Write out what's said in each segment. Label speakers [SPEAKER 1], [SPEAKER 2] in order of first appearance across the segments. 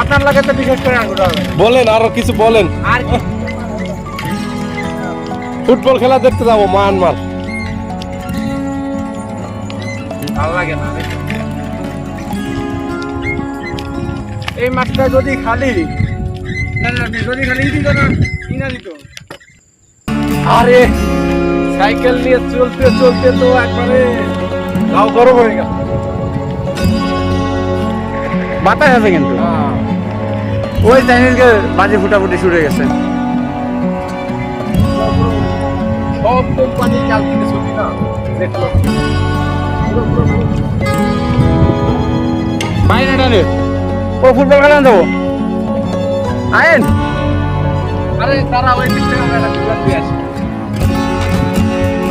[SPEAKER 1] আপনার লাগে তো বিশেষ করে
[SPEAKER 2] বলেন আরও কিছু বলেন।
[SPEAKER 1] আর
[SPEAKER 2] ফুটবল খেলা দেখতে যাব মায়ানমার।
[SPEAKER 1] ভালো লাগে না এই মাঠটা যদি খালি যদি খালি দিত
[SPEAKER 2] আরে সাইকেল নিয়ে চলতে চলতে তো একবারে গাও গরম হয়ে গেল।
[SPEAKER 1] বাতাস আছে কিন্তু। ওই চাইনিজকে বাজি ফুটাফুটি শুরু হয়ে গেছে।
[SPEAKER 2] সব কোম্পানি চাল কিনে চলি না। দেখল।
[SPEAKER 1] বাইরে ও ফুটবল খেলা দেবো আয়েন।
[SPEAKER 2] আরে তারা ওই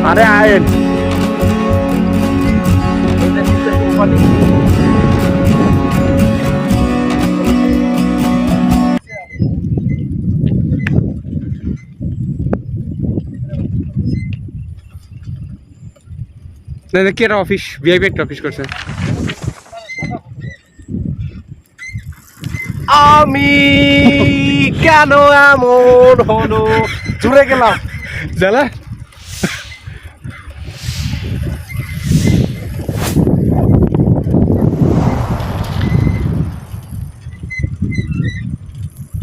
[SPEAKER 1] আরে আয়েন।
[SPEAKER 2] কোম্পানি
[SPEAKER 1] না কি একটা অফিস ভিআইপি একটা অফিস করছে।
[SPEAKER 2] আমি কেন এমন হলো? জুড়ে গেলাম।
[SPEAKER 1] জ্বালা।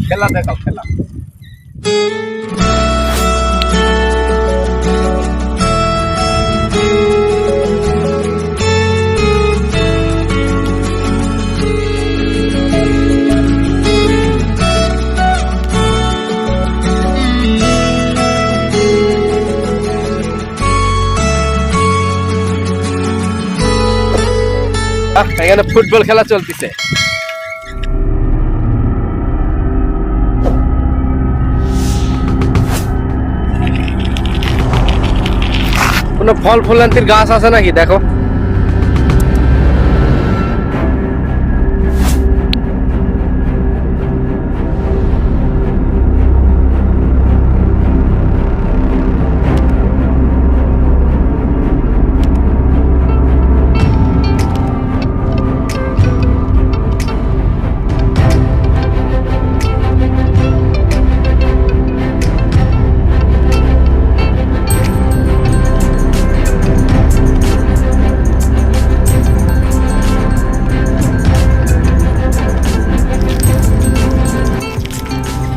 [SPEAKER 2] খেলা দেখাও খেলা। এখানে ফুটবল খেলা চলতেছে। কোনো ফল ফুলান্তির গাছ আছে নাকি? দেখো।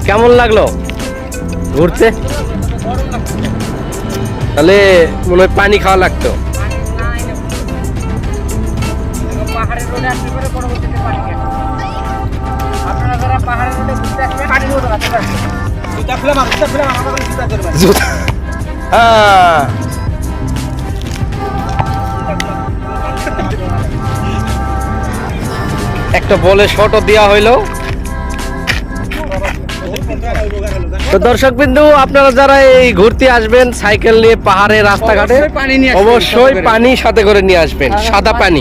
[SPEAKER 2] কেমন লাগল? ঘুরতে? তাহলে মনে হয় পানি খাওয়া লাগতো। হ্যাঁ। একটা বলে শটও দেওয়া হইল। তো দর্শক বিন্দু আপনারা যারা এই ঘুরতে আসবেন সাইকেল নিয়ে পাহাড়ে রাস্তাঘাটে
[SPEAKER 1] অবশ্যই পানি সাথে করে।
[SPEAKER 2] পানি সাথে করে নিয়ে আসবেন সাদা পানি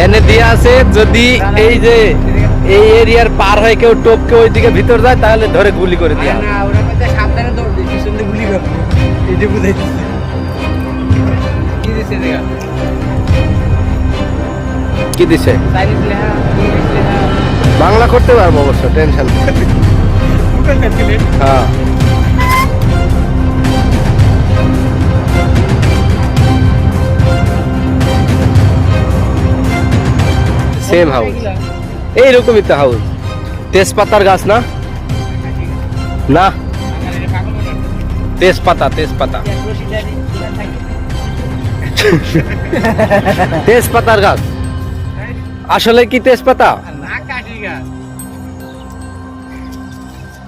[SPEAKER 2] এনে দিয়ে আছে যদি এই যে এই এরিয়ার পার হয়ে কেউ টপকে ওইদিকে ভিতর যায় তাহলে ধরে গুলি করে দেওয়া
[SPEAKER 1] না ওরা মধ্যে সাবধানে দৌড় দিই পিছনে গুলি করবে এই যে বুঝাইছি কি দিছে দেখা
[SPEAKER 2] কি দিছে? বাংলা করতে পারব অবশ্য টেনশন হ্যাঁ। সেম হাউস এইরকমই তো হাউস তেজপাতার গাছ না? না? তেজপাতা তেজপাতা। তেজপাতার গাছ। আসলে কি তেজপাতা?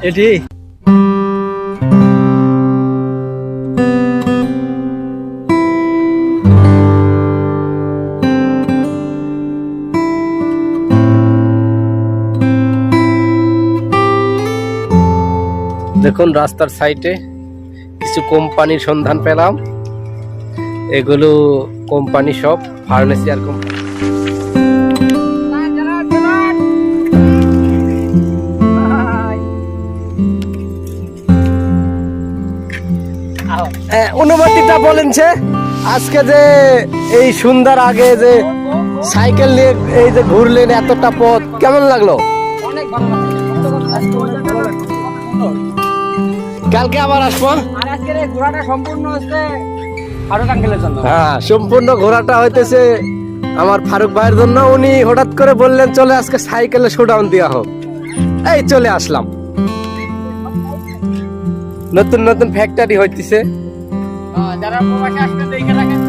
[SPEAKER 2] এটি? দেখুন রাস্তার সাইডে কিছু কোম্পানির সন্ধান পেলাম এগুলো কোম্পানি সব ফার্নেসিয়ার কোম্পানি। অনুমতিটা বলেন যে আজকে যে এই সুন্দর আগে যে সাইকেল নিয়ে এই যে ঘুরলেন এতটা পথ কেমন লাগল
[SPEAKER 1] অনেক ভালো লাগছে।
[SPEAKER 2] কালকে আবার আসব
[SPEAKER 1] আর আজকের এই ঘোরাটা সম্পূর্ণ হচ্ছে ফারুক আঙ্কেলের জন্য।
[SPEAKER 2] হ্যাঁ সম্পূর্ণ ঘোরাটা হইতেছে আমার ফারুক ভাইয়ের জন্য। উনি হঠাৎ করে বললেন চলে আজকে সাইকেলে শোডাউন দেওয়া হোক। এই চলে আসলাম। নতুন নতুন ফ্যাক্টরি হইতেছে।
[SPEAKER 1] হ্যাঁ, যারা প্রবাসে আসবেন দেখে রাখেন।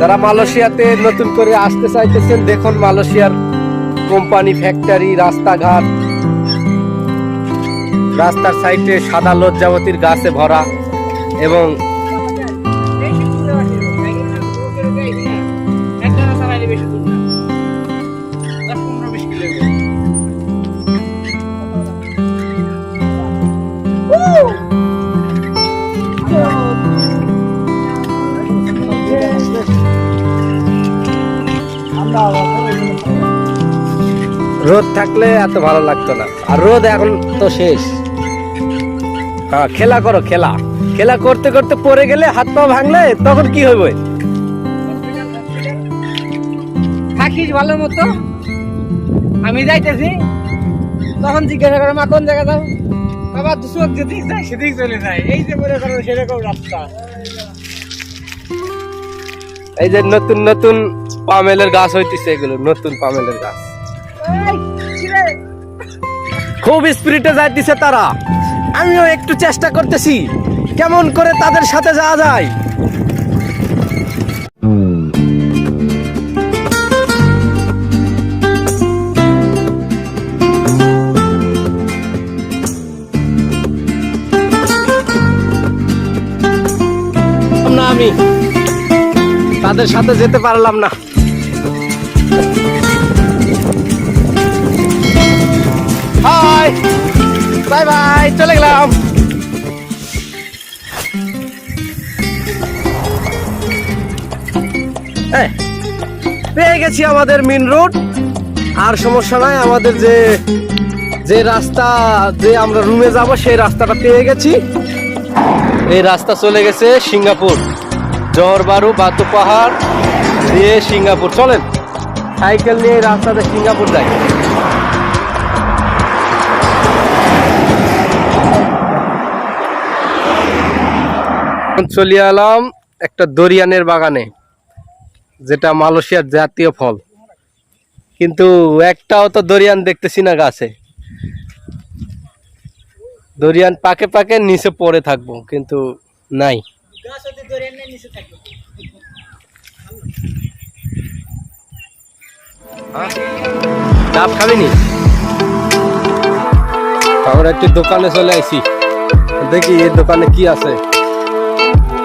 [SPEAKER 2] যারা মালয়েশিয়াতে নতুন করে আসতে চাইতেছেন দেখুন মালয়েশিয়ার কোম্পানি ফ্যাক্টরি রাস্তাঘাট। রাস্তার সাইডে সাদা লজ্জাবতীর গাছে ভরা এবং রোদ থাকলে এত ভালো লাগতো না। আর রোদ এখন তো শেষ। হ্যাঁ খেলা করো খেলা। খেলা করতে করতে পড়ে গেলে হাত পা ভাঙলে তখন কি হবে
[SPEAKER 1] থাকিস ভালো মতো। আমি যাইতেছি। তখন জিজ্ঞাসা করে মা কোন জায়গা যাও? বাবা দুশো যেদিক যায় সেদিক চলে যায়। এই যে মনে করো সেরকম রাস্তা।
[SPEAKER 2] এই যে নতুন নতুন পামেলের গাছ হইতেছে এগুলো নতুন পামেলের গাছ। খুব স্পিরিটে যাইতেছে তারা। আমিও একটু চেষ্টা করতেছি। কেমন করে তাদের সাথে যাওয়া যায়। না, আমি তাদের সাথে যেতে পারলাম না। হাই! বাই বাই চলে গেলাম। পেয়ে গেছি আমাদের মেন রোড আর সমস্যা নাই, আমাদের যে যে রাস্তা যে আমরা রুমে যাব, সেই রাস্তাটা পেয়ে গেছি। এই রাস্তা চলে গেছে সিঙ্গাপুর। জহরবারু বাতু পাহাড় দিয়ে সিঙ্গাপুর। চলেন, সাইকেল নিয়ে এই রাস্তাতে সিঙ্গাপুর যাই। চলে এলাম একটা দরিয়ানের বাগানে, যেটা মালয়েশিয়ার জাতীয় ফল। কিন্তু একটাও তো দরিয়ান দেখতেছি না গাছে। দরিয়ান পাকে পাকে নিচে পড়ে থাকব, কিন্তু নাই। ডাব খাবিনি? আমরা একটি দোকানে চলে আসি দেখি এই দোকানে কি আছে।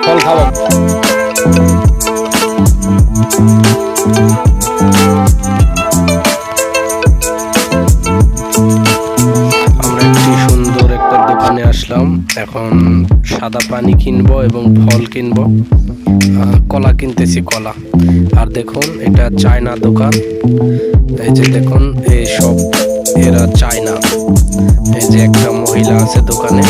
[SPEAKER 2] ফল খাব আসলাম। এখন সাদা পানি কিনবো এবং ফল কিনবো। কলা কিনতেছি, কলা। আর দেখুন, এটা চায়না দোকান। এই যে দেখুন, এই সব এরা চায়না। এই যে একটা মহিলা আছে দোকানে।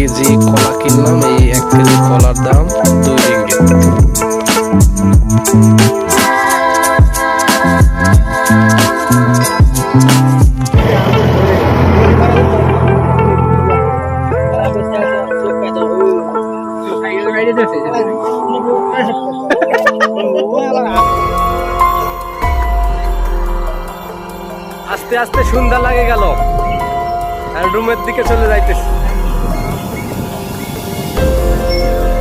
[SPEAKER 2] কেজি কলা কিনলাম, এই এক কেজি কলার দাম দুই রিঙ্গিত। আস্তে আস্তে সন্ধ্যা লাগে গেল। আর রুমের দিকে চলে যাইতেছি।